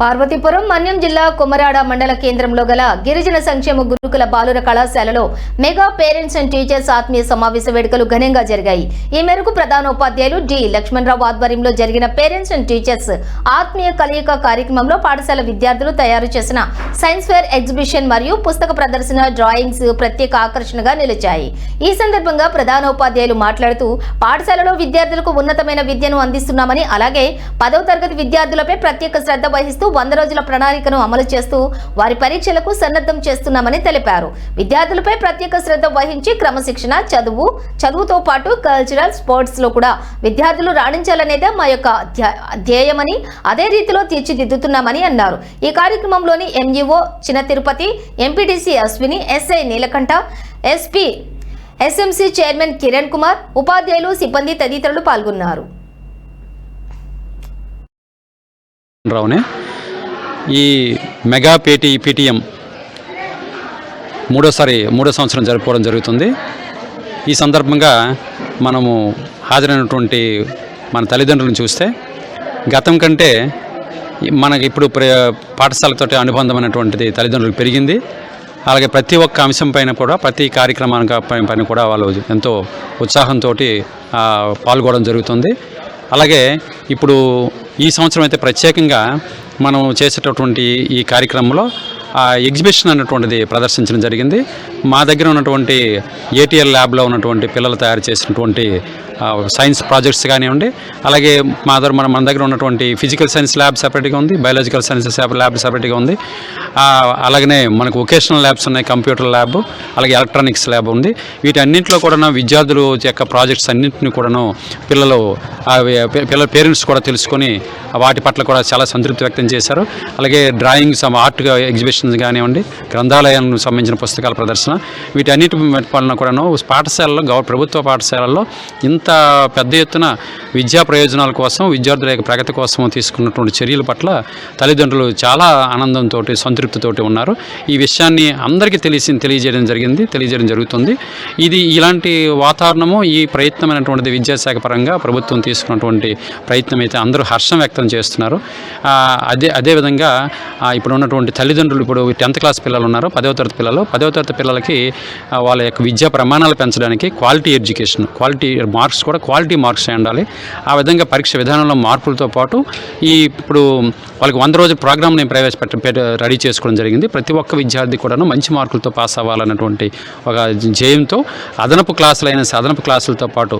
పార్వతీపురం మన్యం జిల్లా కొమరాడ మండల కేంద్రంలో గల గిరిజన సంక్షేమ గురుకుల బాలుర కళాశాలలో మెగా పేరెంట్స్ అండ్ టీచర్స్ ఆత్మీయ సమావేశ వేడుకలు ఘనంగా జరిగాయి. ఈ మేరకు ప్రధానోపాధ్యాయులు డి. లక్ష్మణరావు ఆధ్వర్యంలో జరిగిన పేరెంట్స్ అండ్ టీచర్స్ ఆత్మీయ కలయిక కార్యక్రమంలో పాఠశాల విద్యార్థులు తయారు చేసిన సైన్స్ ఫేర్ ఎగ్జిబిషన్ మరియు పుస్తక ప్రదర్శన డ్రాయింగ్స్ ప్రత్యేక ఆకర్షణగా నిలిచాయి. ఈ సందర్భంగా ప్రధానోపాధ్యాయులు మాట్లాడుతూ పాఠశాలలో విద్యార్థులకు ఉన్నతమైన విద్యను అందిస్తున్నామని అలాగే పదవ తరగతి విద్యార్థులపై ప్రత్యేక శ్రద్ధ వహిస్తూ వంద రోజుల ప్రణాళికను అమలు చేస్తూ వారి పరీక్షలకు సన్నద్ధం చేస్తున్నామని తెలిపారు. విద్యార్థులపై ప్రత్యేక శ్రద్ధ వహించి క్రమశిక్షణ చదువు చదువుతో పాటు కల్చరల్ స్పోర్ట్స్లో కూడా విద్యార్థులు రాణించాలనేదే మా యొక్క ధ్యేయమని అదే రీతిలో తీర్చిదిద్దుతున్నామని అన్నారు. ఈ కార్యక్రమంలోని ఎంఈఓ చిన్న Tirupati MPTC Ashwini SI Neelakanta SP SMC chairman Kiran Kumar ఉపాధ్యాయులు సిబ్బంది తదితరులు పాల్గొన్నారు. రావునే ఈ మెగా పేటీ పీటీఎం మూడోసారి మూడో సంవత్సరం జరుపుకోవడం జరుగుతుంది. ఈ సందర్భంగా మనము హాజరైనటువంటి మన తల్లిదండ్రులను చూస్తే గతం కంటే మనకి ఇప్పుడు ప్ర- పాఠశాలతోటి అనుబంధమైనటువంటిది తల్లిదండ్రులకు పెరిగింది. అలాగే ప్రతి ఒక్క అంశం పైన కూడా ప్రతి కార్యక్రమానికి పైన కూడా వాళ్ళు ఎంతో ఉత్సాహంతో పాల్గొనడం జరుగుతుంది. అలాగే ఇప్పుడు ఈ సంవత్సరం అయితే ప్రత్యేకంగా మనం చేసేటటువంటి ఈ కార్యక్రమంలో ఆ ఎగ్జిబిషన్ అన్నటువంటిది ప్రదర్శించడం జరిగింది. మా దగ్గర ఉన్నటువంటి ఏటీఎల్ ల్యాబ్లో ఉన్నటువంటి పిల్లలు తయారు చేసినటువంటి సైన్స్ ప్రాజెక్ట్స్ కానివ్వండి అలాగే మా దగ్గర మన మన దగ్గర ఉన్నటువంటి ఫిజికల్ సైన్స్ ల్యాబ్ సెపరేట్గా ఉంది బయాలజికల్ సైన్స్ ల్యాబ్ సెపరేట్గా ఉంది. అలాగనే మనకు వొకేషనల్ ల్యాబ్స్ ఉన్నాయి కంప్యూటర్ ల్యాబ్ అలాగే ఎలక్ట్రానిక్స్ ల్యాబ్ ఉంది. వీటన్నింటిలో కూడా విద్యార్థులు యొక్క ప్రాజెక్ట్స్ అన్నింటినీ కూడాను పిల్లలు పిల్లల పేరెంట్స్ కూడా తెలుసుకొని వాటి పట్ల కూడా చాలా సంతృప్తి వ్యక్తం చేశారు. అలాగే డ్రాయింగ్స్ ఆర్ట్ ఎగ్జిబిషన్స్ కానివ్వండి గ్రంథాలయాలకు సంబంధించిన పుస్తకాల ప్రదర్శన వీటన్నిటి వలన కూడాను పాఠశాలలో గవ ప్రభుత్వ పాఠశాలల్లో ఇంత పెద్ద ఎత్తున విద్యా ప్రయోజనాల కోసం విద్యార్థుల యొక్క ప్రగతి కోసం తీసుకున్నటువంటి చర్యల పట్ల తల్లిదండ్రులు చాలా ఆనందంతో సంతృప్తితోటి ఉన్నారు. ఈ విషయాన్ని అందరికీ తెలిసి తెలియజేయడం జరిగింది తెలియజేయడం జరుగుతుంది. ఇది ఇలాంటి వాతావరణము ఈ ప్రయత్నమైనటువంటిది విద్యాశాఖ పరంగా ప్రభుత్వం తీసుకున్నటువంటి ప్రయత్నం అయితే అందరూ హర్షం వ్యక్తం చేస్తున్నారు. అదే అదేవిధంగా ఇప్పుడు ఉన్నటువంటి తల్లిదండ్రులు ఇప్పుడు టెన్త్ క్లాస్ పిల్లలు ఉన్నారు పదవ తరగతి పిల్లలు. పదవ తరగతి పిల్లలు వాళ్ళకి వాళ్ళ యొక్క విద్యా ప్రమాణాలు పెంచడానికి క్వాలిటీ ఎడ్యుకేషన్ క్వాలిటీ మార్క్స్ కూడా క్వాలిటీ మార్క్స్ ఉండాలి. ఆ విధంగా పరీక్ష విధానంలో మార్పులతో పాటు ఈ ఇప్పుడు వాళ్ళకి వంద రోజు ప్రోగ్రామ్ నేను ప్రవేశపెట్ట రెడీ చేసుకోవడం జరిగింది. ప్రతి ఒక్క విద్యార్థి కూడాను మంచి మార్కులతో పాస్ అవ్వాలన్నటువంటి ఒక జయంతో అదనపు క్లాసులైన అదనపు క్లాసులతో పాటు